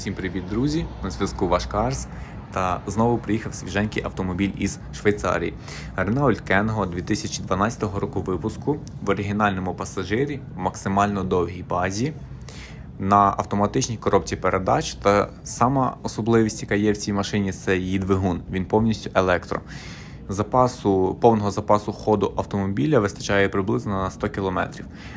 Всім привіт, друзі! На зв'язку ваш Карс. Та знову приїхав свіженький автомобіль із Швейцарії. Renault Kangoo 2012 року випуску в оригінальному пасажирі в максимально довгій базі на автоматичній коробці передач. Та сама особливість, яка є в цій машині, це її двигун. Він повністю електро. Запасу повного запасу ходу автомобіля вистачає приблизно на 100 км.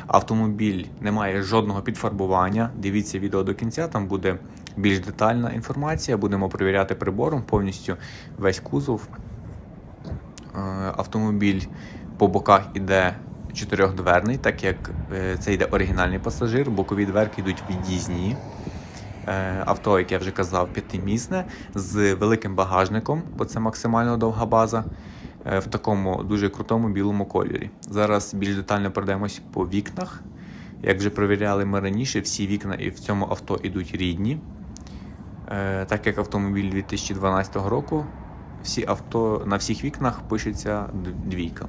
Автомобіль не має жодного підфарбування. Дивіться відео до кінця, там буде більш детальна інформація. Будемо перевіряти прибором повністю весь кузов. Е, Автомобіль по боках іде чотирьохдверний, так як е, це йде оригінальний пасажир, бокові дверки йдуть від'їзні. Е, Авто, як я вже казав, п'ятимісне з великим багажником, бо це максимально довга база. В такому дуже крутому білому кольорі. Зараз більш детально пройдемось по вікнах. Як вже перевіряли ми раніше, всі вікна і в цьому авто йдуть рідні. Е, Так як автомобіль 2012 року, всі авто на всіх вікнах пишеться двійка.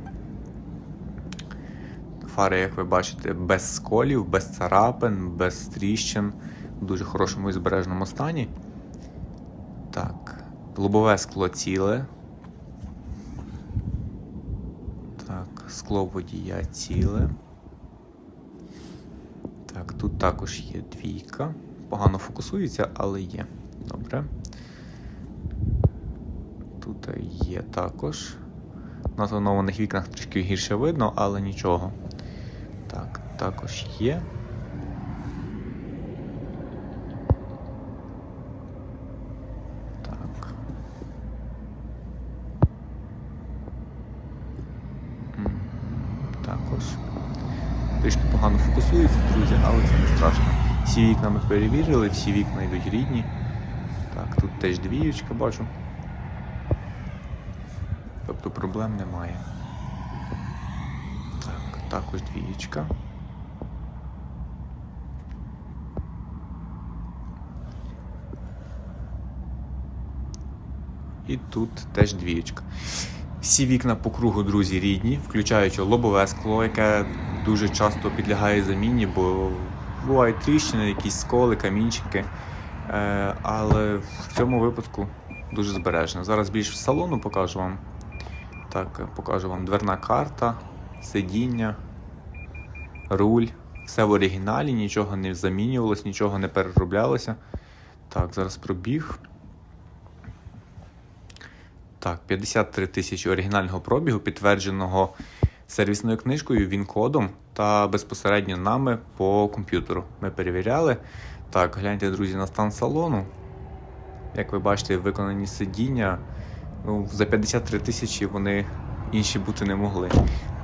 Фари, як ви бачите, без сколів, без царапин, без тріщин, в дуже хорошому і збережному стані. Так, лобове скло ціле. Так, скло водія ціле. Так, тут також є двійка. Погано фокусується, але є. Добре. Тут є також. На тонованих вікнах трішки гірше видно, але нічого. Так, також є. Так. Також. Трішки погано фокусується, друзі, але це не страшно. Всі вікна ми перевірили, всі вікна йдуть рідні. Тут теж двіючка бачу. Тобто проблем немає. Так, також двієчка. І тут теж двієчка. Всі вікна по кругу, друзі, рідні, включаючи лобове скло, яке дуже часто підлягає заміні, бо бувають тріщини, якісь сколи, камінчики. Е, але в цьому випадку дуже збережно. Зараз більш салону покажу вам. Так, покажу вам дверна карта, сидіння, руль. Все в оригіналі, нічого не замінювалось, нічого не перероблялося. Так, зараз пробіг. Так, 53 тисячі оригінального пробігу, підтвердженого сервісною книжкою, він-кодом та безпосередньо нами по комп'ютеру. Ми перевіряли. Так, гляньте, друзі, на стан салону. Як ви бачите, виконані сидіння. Ну, за 53 тисячі вони інші бути не могли.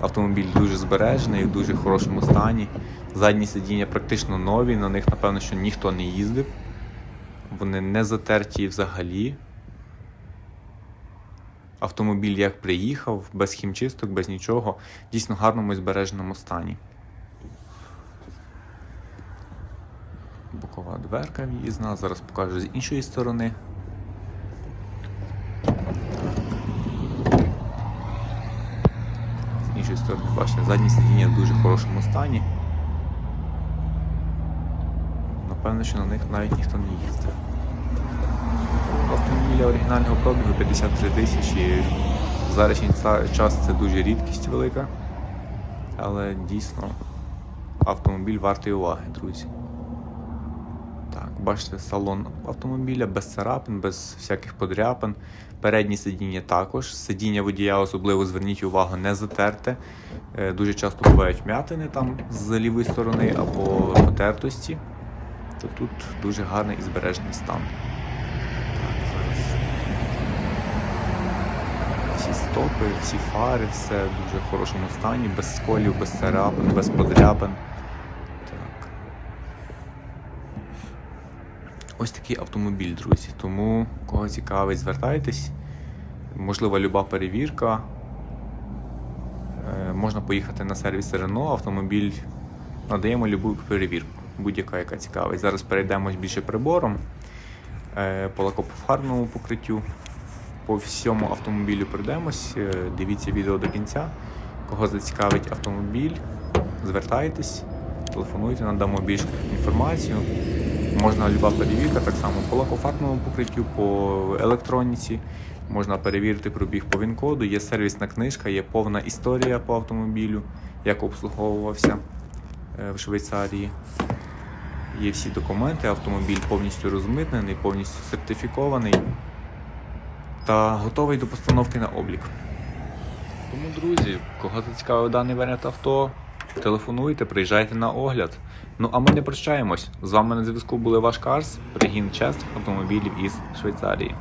Автомобіль дуже збережений, в дуже хорошому стані. Задні сидіння практично нові, на них, напевно, що ніхто не їздив. Вони не затерті взагалі. Автомобіль як приїхав, без хімчисток, без нічого, дійсно гарному і збереженому стані. Бокова дверка в'їзна, зараз покажу з іншої сторони. З іншої сторони, бачите, задні сидіння в дуже хорошому стані. Напевно, що на них навіть ніхто не їздив. Автомобіля оригінального пробігу 53 тисячі. В Зараз час це дуже рідкість велика. Але дійсно автомобіль вартий уваги, друзі. Так, бачите, салон автомобіля без царапин, без всяких подряпин. Передні сидіння також. Сидіння водія, особливо зверніть увагу, не затерте. Е, Дуже часто бувають м'ятини там з лівої сторони або потертості. То тут дуже гарний і збережений стан. Всі стопи, всі фари, все в дуже хорошому стані, без сколів, без царапин, без подряпин. Ось такий автомобіль, друзі. Тому кого цікавить, звертайтесь. Можлива люба перевірка. Е, Можна поїхати на сервіс Renault, автомобіль надаємо любу перевірку, будь-яка, яка цікавить. Зараз перейдемо більше прибором е, по лакофарбному покриттю. По всьому автомобілю пройдемось. Е, Дивіться відео до кінця. Кого зацікавить автомобіль, звертайтесь, телефонуйте, надамо більшу інформацію. Можна люба перевірка, так само по лакофарбному покриттю, по електроніці. Можна перевірити пробіг по ВІН-коду, є сервісна книжка, є повна історія по автомобілю, як обслуговувався е, в Швейцарії. Є всі документи, автомобіль повністю розмитнений, повністю сертифікований та готовий до постановки на облік. Тому, друзі, кого зацікавив даний варіант авто, телефонуйте, приїжджайте на огляд. Ну а ми не прощаємось. З вами на зв'язку були ваш Карс, пригін чест автомобілів із Швейцарії.